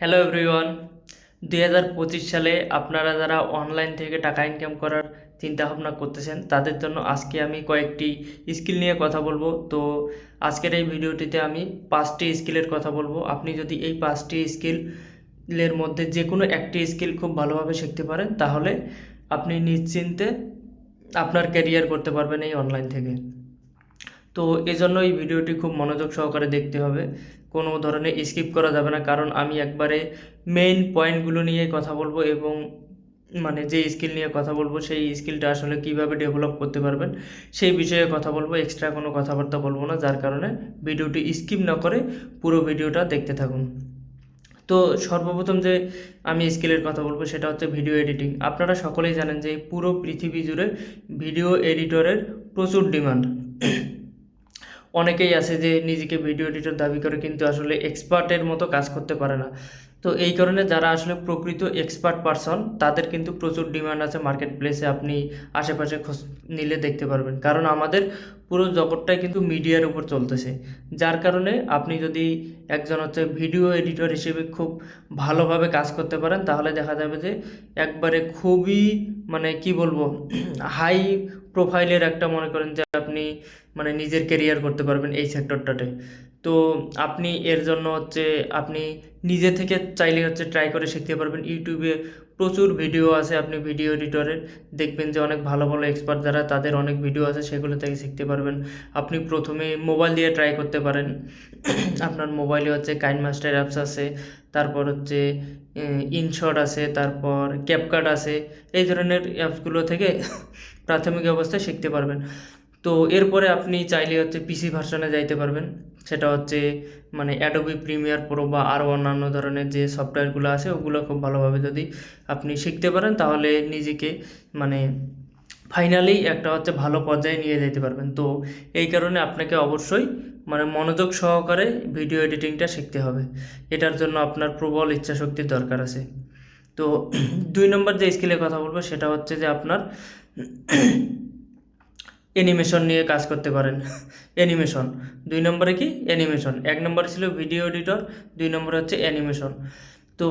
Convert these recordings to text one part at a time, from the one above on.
Hello everyone দুই হাজার পঁচিশ সালে আপনারা যারা অনলাইন থেকে টাকা ইনকাম করার চিন্তা ভাবনা করতেছেন, তাদের জন্য আজকে আমি কয়েকটি স্কিল নিয়ে কথা বলব। তো আজকের এই ভিডিওটিতে আমি পাঁচটি স্কিলের কথা বলব। আপনি যদি এই পাঁচটি স্কিলের মধ্যে যে কোনো একটি স্কিল খুব ভালোভাবে শিখতে পারেন, তাহলে আপনি নিশ্চিন্তে আপনার ক্যারিয়ার করতে পারবেন এই অনলাইন থেকে। তো এজন্য এই ভিডিওটি খুব মনোযোগ সহকারে দেখতে হবে। কোনো ধরনের স্কিপ করা যাবে না, কারণ আমি একবারে মেইন পয়েন্টগুলো নিয়ে কথা বলব এবং মানে যে স্কিল নিয়ে কথা বলব, সেই স্কিলটা আসলে কীভাবে ডেভেলপ করতে পারবেন, সেই বিষয়ে কথা বলব এক্সট্রা কোনো কথাবার্তা বলব না, যার কারণে ভিডিওটি স্কিপ না করে পুরো ভিডিওটা দেখতে থাকুন। তো সর্বপ্রথম যে আমি স্কিলের কথা বলব, সেটা হচ্ছে ভিডিও এডিটিং আপনারা সকলেই জানেন যে পুরো পৃথিবী জুড়ে ভিডিও এডিটরের প্রচুর ডিমান্ড অনেকেই আছে যে নিজেকে ভিডিও এডিটর দাবি করে কিন্তু আসলে এক্সপার্টের মতো কাজ করতে পারে না। তো এই কারণে যারা আসলে প্রকৃত এক্সপার্ট পারসন তাদের কিন্তু প্রচুর ডিমান্ড আছে মার্কেট প্লেসে আপনি আশেপাশে খোঁজ নিলে দেখতে পারবেন। কারণ আমাদের পুরো জগৎটাই কিন্তু মিডিয়ার উপর চলতেছে। যার কারণে আপনি যদি একজন হচ্ছে ভিডিও এডিটর হিসেবে খুব ভালোভাবে কাজ করতে পারেন, তাহলে দেখা যাবে যে একবারে খুবই মানে কি বলব হাই প্রোফাইলের একটা মনে করেন যে আপনি মানে নিজের কেরিয়ার করতে পারবেন এই সেক্টরটাতে তো আপনি এর জন্য হচ্ছে আপনি নিজে থেকে চাইলে হচ্ছে ট্রাই করে শিখতে পারবেন। ইউটিউবে প্রচুর ভিডিও আছে আপনি ভিডিও এডিটরের দেখবেন যে অনেক ভালো ভালো এক্সপার্ট যারা, তাদের অনেক ভিডিও আছে, সেগুলো থেকে শিখতে পারবেন। আপনি প্রথমে মোবাইল দিয়ে ট্রাই করতে পারেন। আপনার মোবাইলে হচ্ছে কাইন মাস্টার অ্যাপস আছে, তারপর হচ্ছে ইনশট আছে, তারপর ক্যাপকাট আছে। এই ধরনের অ্যাপসগুলো থেকে প্রাথমিক অবস্থায় শিখতে পারবেন। তো এরপরে আপনি চাইলে হচ্ছে পিসি ভার্সনে যাইতে পারবেন। সেটা হচ্ছে মানে অ্যাডোবি প্রিমিয়ার প্রো বা আরও অন্যান্য ধরনের যে সফটওয়্যারগুলো আছে, ওগুলো খুব ভালোভাবে যদি আপনি শিখতে পারেন, তাহলে নিজেকে মানে ফাইনালি একটা হচ্ছে ভালো পর্যায়ে নিয়ে যেতে পারবেন। তো এই কারণে আপনাকে অবশ্যই মানে মনোযোগ সহকারে ভিডিও এডিটিংটা শিখতে হবে। এটার জন্য আপনার প্রবল ইচ্ছাশক্তির দরকার আছে। তো দুই নম্বর যে স্কিলের কথা বলব, সেটা হচ্ছে যে আপনার অ্যানিমেশন নিয়ে কাজ করতে পারেন। অ্যানিমেশন দুই নম্বরে কি? অ্যানিমেশন এক নম্বরে ছিল ভিডিও এডিটর দুই নম্বরে হচ্ছে অ্যানিমেশন তো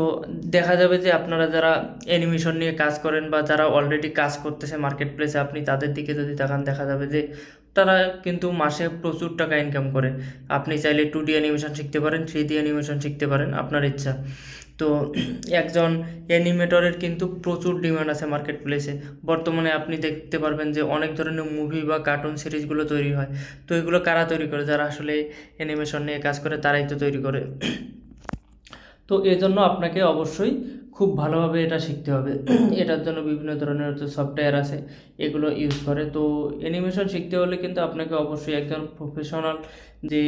দেখা যাবে যে আপনারা যারা অ্যানিমেশন নিয়ে কাজ করেন বা যারা অলরেডি কাজ করতেছে মার্কেট প্লেসে আপনি তাদের দিকে যদি তাকান, দেখা যাবে যে তারা কিন্তু মাসে প্রচুর টাকা ইনকাম করে। আপনি চাইলে টু ডি অ্যানিমেশন শিখতে পারেন থ্রি ডি অ্যানিমেশন শিখতে পারেন, আপনার ইচ্ছা। তো একজন অ্যানিমেটরের কিন্তু প্রচুর ডিমান্ড আছে মার্কেট প্লেসে বর্তমানে আপনি দেখতে পারবেন যে অনেক ধরনের মুভি বা কার্টুন সিরিজগুলো তৈরি হয়। তো এগুলো কারা তৈরি করে? যারা আসলে অ্যানিমেশন নিয়ে কাজ করে, তারাই তো তৈরি করে। তো এজন্য আপনাকে অবশ্যই খুব ভালোভাবে এটা শিখতে হবে। এটার জন্য বিভিন্ন ধরনের হচ্ছে সফটওয়্যার আছে এগুলো ইউজ করে। তো অ্যানিমেশন শিখতে হলে কিন্তু আপনাকে অবশ্যই একজন প্রফেশনাল যে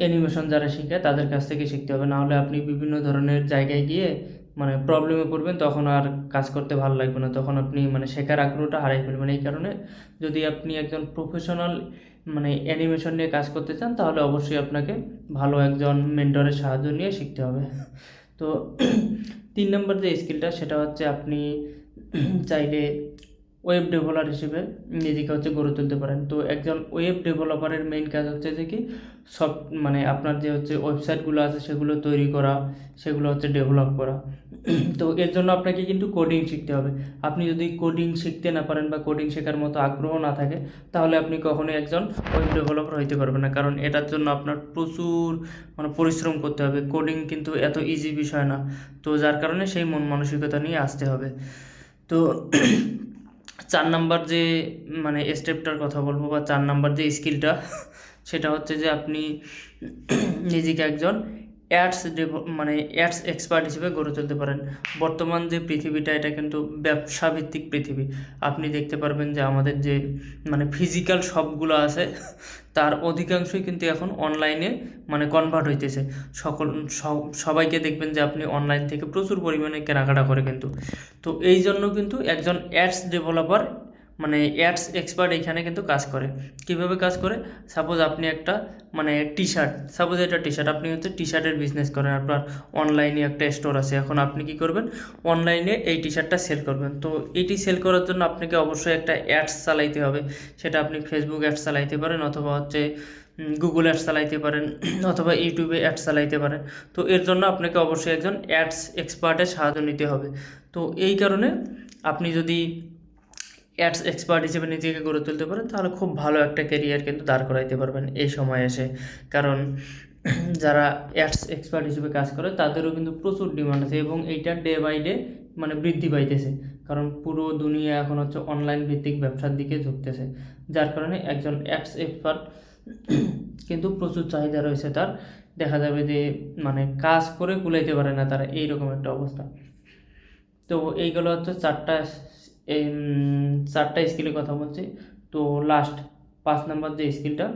অ্যানিমেশন যারা শিখে তাদের কাছ থেকে শিখতে হবে। নাহলে আপনি বিভিন্ন ধরনের জায়গায় গিয়ে মানে প্রবলেমে পড়বেন তখন আর কাজ করতে ভালো লাগবে না। তখন আপনি মানে শেখার আগ্রহটা হারাই ফেলবেন। এই কারণে যদি আপনি একজন প্রফেশনাল মানে অ্যানিমেশন নিয়ে কাজ করতে চান তাহলে অবশ্যই আপনাকে ভালো একজন মেন্টরের সাহায্য নিয়ে শিখতে হবে। তো তিন নম্বর যে স্কিলটা সেটা হচ্ছে আপনি চাইলে ওয়েব ডেভেলপার হিসেবে নিজেকে হচ্ছে গড়ে তুলতে পারেন। তো একজন ওয়েব ডেভেলপারের মেইন কাজ হচ্ছে যে কি, সব মানে আপনার যে হচ্ছে ওয়েবসাইটগুলো আছে সেগুলো তৈরি করা, সেগুলো হচ্ছে ডেভেলপ করা। তো এর জন্য আপনাকে কিন্তু কোডিং শিখতে হবে। আপনি যদি কোডিং শিখতে না পারেন বা কোডিং শেখার মতো আগ্রহ না থাকে, তাহলে আপনি কখনোই একজন ওয়েব ডেভেলপার হইতে পারবেন না। কারণ এটার জন্য আপনার প্রচুর মানে পরিশ্রম করতে হবে। কোডিং কিন্তু এত ইজি বিষয় না। তো যার কারণে সেই মন মানসিকতা নিয়ে আসতে হবে। তো চার নাম্বার যে মানে স্টেপটার কথা বলব বা চার নাম্বার যে স্কিলটা সেটা হচ্ছে যে আপনি নিজেকে একজন অ্যাডস মানে অ্যাডস এক্সপার্ট হিসেবে গড়ে তুলতে পারেন। বর্তমান যে পৃথিবীটা, এটা কিন্তু ব্যবসা ভিত্তিক পৃথিবী। আপনি দেখতে পারবেন যে আমাদের যে মানে ফিজিক্যাল শপগুলো আছে, তার অধিকাংশই কিন্তু এখন অনলাইনে মানে কনভার্ট হইতেছে। সকল সবাইকে দেখবেন যে আপনি অনলাইন থেকে প্রচুর পরিমাণে কেনাকাটা করে কিন্তু। তো এই জন্য কিন্তু একজন অ্যাডস ডেভেলপার মানে অ্যাডস এক্সপার্ট এখানে কিন্তু কাজ করে। কীভাবে কাজ করে? সাপোজ আপনি একটা মানে টি শার্ট সাপোজ এটা টি শার্ট আপনি হচ্ছে টি শার্টের বিজনেস করেন, আপনার অনলাইনে একটা স্টোর আছে। এখন আপনি কি করবেন? অনলাইনে এই টি শার্টটা সেল করবেন। তো এটি সেল করার জন্য আপনাকে অবশ্যই একটা অ্যাডস চালাইতে হবে। সেটা আপনি ফেসবুক অ্যাডস চালাইতে পারেন অথবা হচ্ছে গুগল অ্যাডস চালাইতে পারেন, অথবা ইউটিউবে অ্যাডস চালাইতে পারেন। তো এর জন্য আপনাকে অবশ্যই একজন অ্যাডস এক্সপার্টের সাহায্য নিতে হবে। তো এই কারণে আপনি যদি অ্যাডস এক্সপার্ট হিসেবে নিজেকে গড়ে তুলতে পারেন, তাহলে খুব ভালো একটা কেরিয়ার কিন্তু দাঁড় করাইতে পারবেন এই সময় এসে। কারণ যারা অ্যাডস এক্সপার্ট হিসেবে কাজ করে, তাদেরও কিন্তু প্রচুর ডিমান্ড আছে এবং এইটা ডে বাই ডে মানে বৃদ্ধি পাইতেছে। কারণ পুরো দুনিয়া এখন হচ্ছে অনলাইন ভিত্তিক ব্যবসার দিকে ঝুঁকতেছে। যার কারণে একজন অ্যাডস এক্সপার্ট কিন্তু প্রচুর চাহিদা রয়েছে তার। দেখা যাবে যে মানে কাজ করে কুলাইতে পারে না তারা, এইরকম একটা অবস্থা। তো এইগুলো হচ্ছে চারটা এই চারটা স্কিলের কথা বলছি। তো লাস্ট পাঁচ নাম্বার যে স্কিলটা,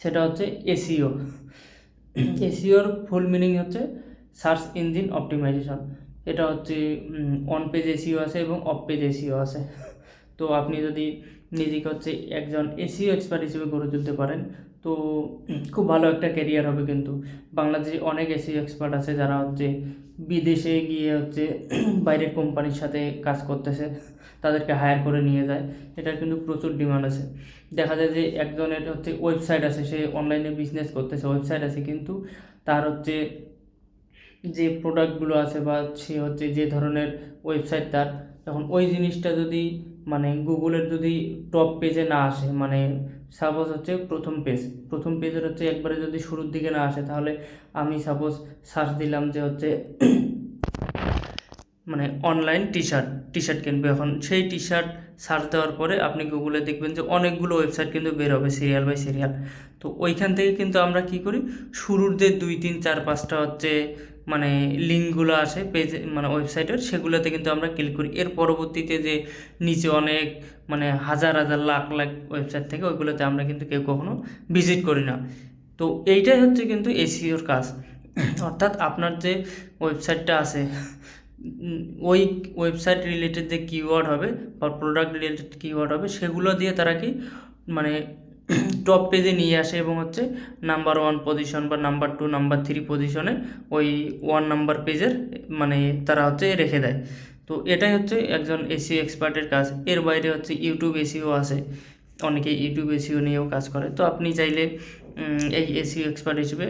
সেটা হচ্ছে এসিও এসিওর ফুল মিনিং হচ্ছে সার্চ ইঞ্জিন অপটিমাইজেশন এটা হচ্ছে অন পেজ এসিও আছে এবং অফ পেজ এসিও আছে। তো আপনি যদি নিজেকে হচ্ছে একজন এসিও এক্সপার্ট হিসেবে গড়ে তুলতে পারেন তো খুব ভালো একটা ক্যারিয়ার হবে কিন্তু। বাংলাদেশে অনেক এসি এক্সপার্ট আছে যারা হচ্ছে বিদেশে গিয়ে হচ্ছে বাইরের কোম্পানির সাথে কাজ করতেছে, তাদেরকে হায়ার করে নিয়ে যায়। এটার কিন্তু প্রচুর ডিমান্ড আছে। দেখা যায় যে একজনের হচ্ছে ওয়েবসাইট আছে, সে অনলাইনে বিজনেস করতেছে ওয়েবসাইট আছে কিন্তু তার হচ্ছে যে প্রোডাক্টগুলো আছে বা সে হচ্ছে যে ধরনের ওয়েবসাইট তার এখন ওই জিনিসটা যদি মানে গুগলের যদি টপ পেজে না আসে মানে সাপোজ হচ্ছে প্রথম পেজ প্রথম পেজের হচ্ছে একবারে যদি শুরুর দিকে না আসে, তাহলে আমি সাপোজ সার্চ দিলাম যে হচ্ছে মানে online T shirt T shirt কিনবে। এখন সেই টি শার্ট সার্চ দেওয়ার পরে আপনি গুগলে দেখবেন যে অনেকগুলো ওয়েবসাইট কিন্তু বের হবে সিরিয়াল বাই সিরিয়াল তো ওইখান থেকে কিন্তু আমরা কি করি? শুরুর যে দুই, তিন, চার, পাঁচটা হচ্ছে মানে লিঙ্কগুলো আসে পেজে মানে ওয়েবসাইটের সেগুলোতে কিন্তু আমরা ক্লিক করি। এর পরবর্তীতে যে নিচে অনেক মানে হাজার হাজার, লাখ লাখ ওয়েবসাইট থেকে, ওইগুলোতে আমরা কিন্তু কেউ কখনো ভিজিট করি না। তো এইটাই হচ্ছে কিন্তু এসিওর কাজ। অর্থাৎ আপনার যে ওয়েবসাইটটা আছে ওই ওয়েবসাইট রিলেটেড যে কিওয়ার্ড হবে বা প্রোডাক্ট রিলেটেড কিওয়ার্ড হবে, সেগুলো দিয়ে তারা কি মানে টপ পেজে নিয়ে আসে এবং হচ্ছে নাম্বার ওয়ান পজিশন বা নাম্বার টু নাম্বার থ্রি পজিশনে ওই ওয়ান নাম্বার পেজের মানে তারা হচ্ছে রেখে দেয়। তো এটাই হচ্ছে একজন এসিও এক্সপার্টের কাজ। এর বাইরে হচ্ছে ইউটিউব এসিও আছে। অনেকে ইউটিউব এসিও নিয়েও কাজ করে। তো আপনি চাইলে এই এসিও এক্সপার্ট হিসেবে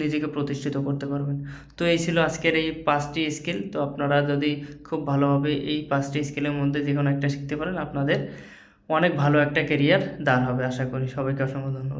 নিজেকে প্রতিষ্ঠিত করতে পারবেন। তো এই ছিল আজকের এই পাঁচটি স্কিল তো আপনারা যদি খুব ভালোভাবে এই পাঁচটি স্কিলের মধ্যে যে কোনো একটা শিখতে পারেন, আপনাদের অনেক ভালো একটা কেরিয়ার দাঁড় হবে, আশা করি। সবাইকে অসংখ্য ধন্যবাদ।